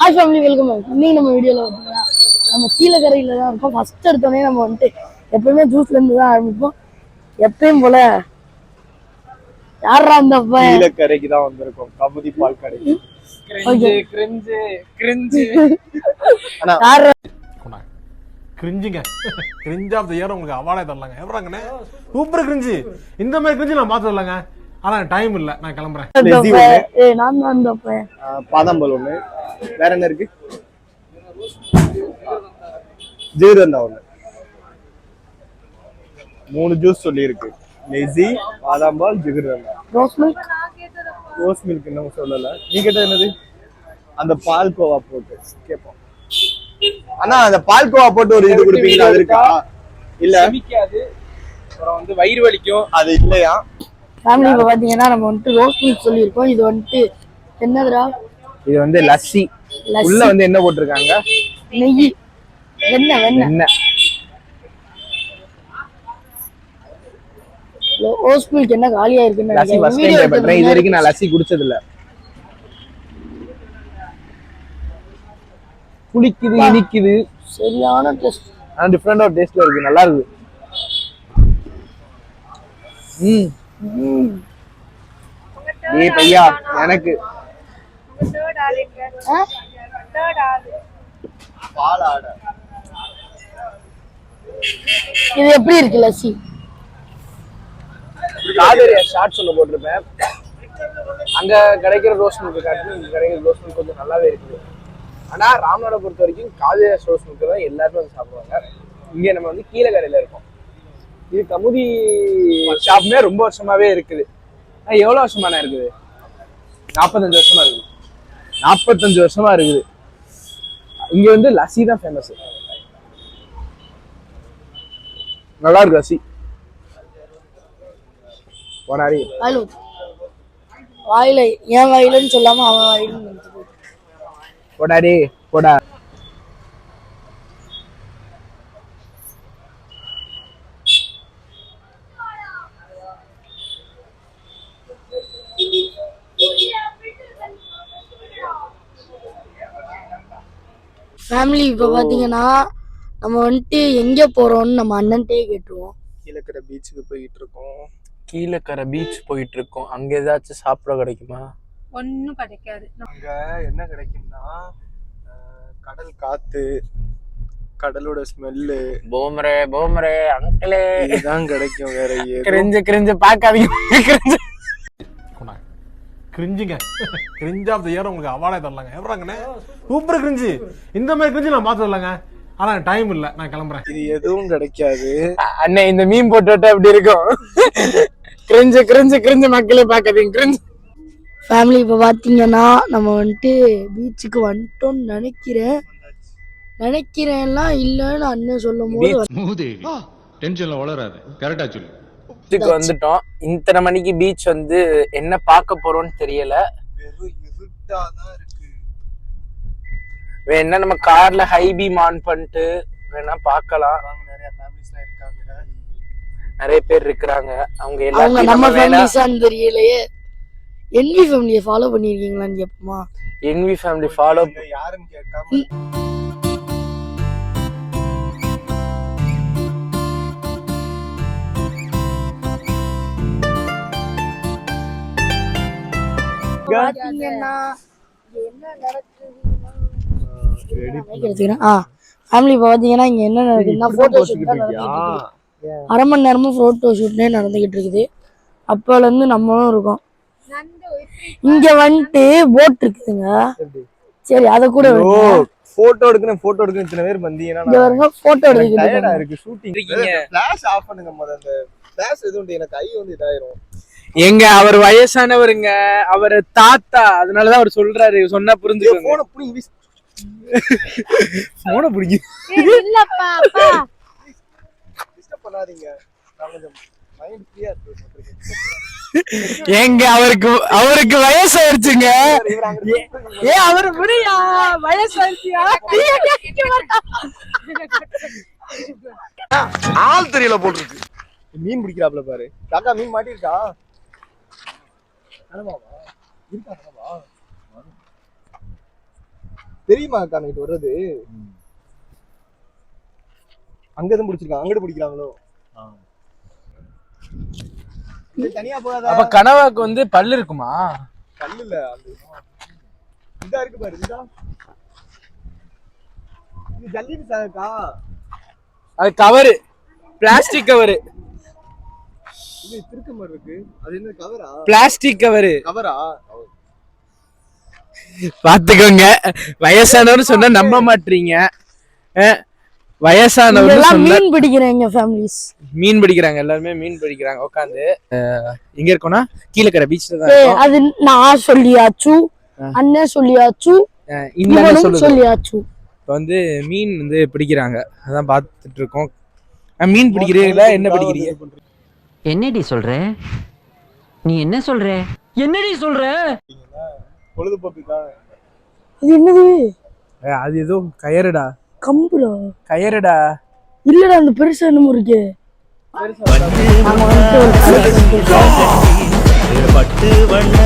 Hi family welcome இன்னைக்கு நம்ம வீடியோவில் பார்த்தீங்கன்னா நம்ம கீழக்கரையில் தான் இருக்கோம். ஃபர்ஸ்ட் எடுத்தோடனே நம்ம வந்துட்டு எப்பயுமே ஜூஸ்ல இருந்து தான் ஆரம்பிப்போம். எப்பயும் போல யாரா அந்த பையன் கீழக்கரைக்கு தான் வந்திருக்கோம். கமுதி பால் கடைக்கு. கிரிஞ்சு கிரிஞ்சு யாரா கிரிஞ்சுங்க கிரிஞ்ச் ஆஃப் த இயர் உங்களுக்கு அவார்டே தரலாங்க. எப்படாங்கண்ணே சூப்பர் கிரிஞ்சு இந்த மாதிரி கிரிஞ்சு நான் பார்த்து வரலங்க ஆனா டைம் இல்ல. நான் கிளம்புறேன். நான் தான் பாதாம்பல் ஒண்ணு. வேற என்ன இருக்கு? ஜீரந்தா ஒண்ணு. மூணு ஜூஸ் சொல்லி இருக்கு lassi பாதாம்பால் jigarthanda rose milk rose milk இன்னும் சொல்லல. நீ கேட்ட என்னது? அந்த பால் கோவா போட்டு. கேட்போம் அண்ணா அந்த பால் கோவா போட்டு ஒரு இது கொடுப்பீங்களா? அது இருக்கா? இல்ல. செமிக்காது. அப்புறம் வந்து வயிறு வலிக்கும். அது இல்லையா? ஃபேமிலி இப்போ பார்த்தீங்கன்னா நம்ம வந்துட்டு ரோஸ் மில்க் சொல்லியிருக்கோம். இது வந்துட்டு என்னதுடா? இது வந்து லஸ்ஸி. உள்ள வந்து என்ன போட்டிருக்காங்க? நெய். வெண்ணெய் வெண்ணெய். மில்க் என்ன காலியா இருக்குன்னு லஸ்ஸி. ஃபர்ஸ்ட் டைம் ட்ரை பண்றேன் இது வரைக்கும் நான் லஸ்ஸி குடிச்சது இல்ல புளிக்குது இனிக்குது. சரியான டெஸ்ட் ஆனா டிஃப்ரெண்ட் ஆஃப் டேஸ்ட்ல இருக்கு. நல்லா இருக்கு. ம். ஏய் பையா எனக்கு இது எப்படி இருக்கு லஸ்ஸி? காவேரி ஷார்ட் சொல்ல போட்டிருப்பேன். அங்க கிடைக்கிற ரோஸ் மில்க் காட்டிலும் இங்க கிடைக்கிற ரோஸ் மில்க் கொஞ்சம் நல்லாவே இருக்குது. ஆனா ராம்நாடை பொறுத்த வரைக்கும் காவேரி ரோஸ் மில்க் தான் எல்லாருமே வந்து சாப்பிடுவாங்க. இங்க நம்ம வந்து கீழக்கரையில இருக்கோம். இது கமுதி ஷாப்மே ரொம்ப வருஷமாவே இருக்குது. ஆனா, எவ்வளவு வருஷமாண்ணா இருக்குது? நாற்பத்தஞ்சு வருஷமா இருக்குது. நாற்பத்தஞ்சு வருஷமா இருக்குது. இங்க வந்து லஸ்ஸி தான் ஃபேமஸ் நல்லா இருக்கு லஸ்ஸி போனாரி வாயில என் வாயிலன்னு சொல்லாம அவன் வாயிலும். போடாடி போடா. ஃபேமிலி இப்போ பாத்தீங்கன்னா நம்ம வந்துட்டு எங்க போறோம்னு நம்ம அண்ணன்ட்டே கேட்டுருவோம். கீழக்கரை பீச்சுக்கு போயிட்டு இருக்கோம் கீழக்கரை பீச் போயிட்டு இருக்கோம் அங்க ஏதாச்சும் சாப்பிட கிடைக்குமா? ஒன்னும் கிடைக்காது. அங்க என்ன கிடைக்கும்னா கடல் காத்து கடலோட ஸ்மெல்லு போமரே போமரே அங்கிளே இதுதான் கிடைக்கும் வேற கிரிஞ்சு கிரிஞ்சு பார்க்காதீங்க. கிரிஞ்சு. கிரிஞ்சுங்க கிரிஞ்ச் ஆஃப் த இயர் உங்களுக்கு அவார்டே தரலாங்க. எப்படாங்கண்ணே சூப்பர். கிரிஞ்சு இந்த மாதிரி கிரிஞ்சு நான் பார்த்து வரலங்க ஆனா டைம் இல்ல. நான் கிளம்புறேன். இது எதுவும் கிடைக்காது. அண்ணே இந்த மீன் போட்டு எப்படி இருக்கும்? கிரிஞ்சு கிரிஞ்சு கிரிஞ்சு மக்களே பார்க்காதீங்க. கிரிஞ்சு ஃபேமிலி இப்போ பாத்தீங்கன்னா நம்ம வந்துட்டு பீச்சுக்கு வந்துட்டோம்னு நினைக்கிறேன். நினைக்கிறேன்லாம் இல்லைன்னு அண்ணன் சொல்லும் போது டென்ஷன்ல வளராது. கரெக்டா சொல்லு. பீச்சுக்கு வந்துட்டோம். இத்தனை மணிக்கு பீச் வந்து என்ன பார்க்க போறோம்னு தெரியல. வேணா நம்ம கார்ல ஹை பீம் ஆன் பண்ணிட்டு வேணா பார்க்கலாம். நிறைய பேர் இருக்கிறாங்க. அவங்க எல்லாத்தையும் நம்ம ஃபேமிலிஸான்னு தெரியலையே. என்வி ஃபேமிலியை ஃபாலோ பண்ணியிருக்கீங்களான்னு கேட்போமா என்வி ஃபேமிலி ஃபாலோ யாருன்னு கேட்காம என்ன. ஆ ஃபேமிலி இப்போ பார்த்தீங்கன்னா இங்கே என்ன நடக்குதுன்னா ஃபோட்டோ ஷூட் தான் நடந்துகிட்டு இருக்கு. அரை மணி நேரமும் ஃபோட்டோ ஷூட்னே நடந்துகிட்டு இருக்குது. அப்போலேருந்து நம்மளும் இருக்கோம். இங்க வந்துட்டு போட் இருக்குதுங்க. சரி அதை கூட. போட்டோ எடுக்கணும் போட்டோ எடுக்கணும். இத்தனை பேர் வந்தீங்கன்னா இங்க வருங்க போட்டோ டயர்டா எடுத்துக்கிட்டு இருக்கு ஷூட்டிங் இருக்கீங்க. ஃபிளாஷ் ஆஃப் பண்ணுங்க முத அந்த ஃபிளாஷ் எதுவும் எனக்கு கை வந்து இதாயிரும். எங்க அவர் வயசானவருங்க அவர் தாத்தா அதனாலதான் அவர் சொல்றாரு சொன்னா புரிஞ்சுக்கோங்க. போன புடிங்க. எங்க அவருக்கு அவருக்கு வயசாயிருச்சுங்க. ஏ அவர் முடியா வயசாயிருச்சியா ஆள் தெரியல போட்டுருக்கு. மீன் பிடிக்கிறாப்ல பாரு. காக்கா மீன் மாட்டிருக்கா தெரியுமா அக்கா நைட்டு வர்றது? அங்கதான் பிடிச்சிருக்காங்க அங்கிட்டு பிடிக்கிறாங்களோ? இது தனியா போகாத? அப்ப கனவாக்கு வந்து பல்லு இருக்குமா? கல்லு இல்ல அந்த இதா. இருக்கு பாரு இதா. இது ஜல்லிக்கு சாக்கா அது கவரு. Plastic cover. திருக்க மாதிரி இருக்கு. அது என்ன கவரா பிளாஸ்டிக் கவரு கவரா பாத்துக்கோங்க. வயசானவர் சொன்னா நம்ப மாட்டீங்க சொன்னா மீன் பிடிக்கிறேன் எங்க ஃபேமிலிஸ் மீன் பிடிக்கிறாங்க எல்லாருமே மீன் பிடிக்கிறாங்க உட்காந்து எங்க இருக்கோம்னா? கீழக்கரை பீச்ல தான் அது நான் சொல்லியாச்சு அண்ணன் சொல்லியாச்சு இந்த சொல்லியாச்சு. இப்போ வந்து மீன் வந்து பிடிக்கிறாங்க. அதான் பார்த்துட்டு இருக்கோம். மீன் பிடிக்கிறீங்களா? என்ன பிடிக்கிறீங்க? என்னடி சொல்ற? நீ என்ன சொல்ற? என்னடி சொல்ற? பொழுதுபோக்குக்காக. இது என்னது? அது ஏதோ கயறுடா. கம்புல? கயறுடா. இல்லடா அந்த பெருசா என்னமோ இருக்கு. பட்டு வண்ண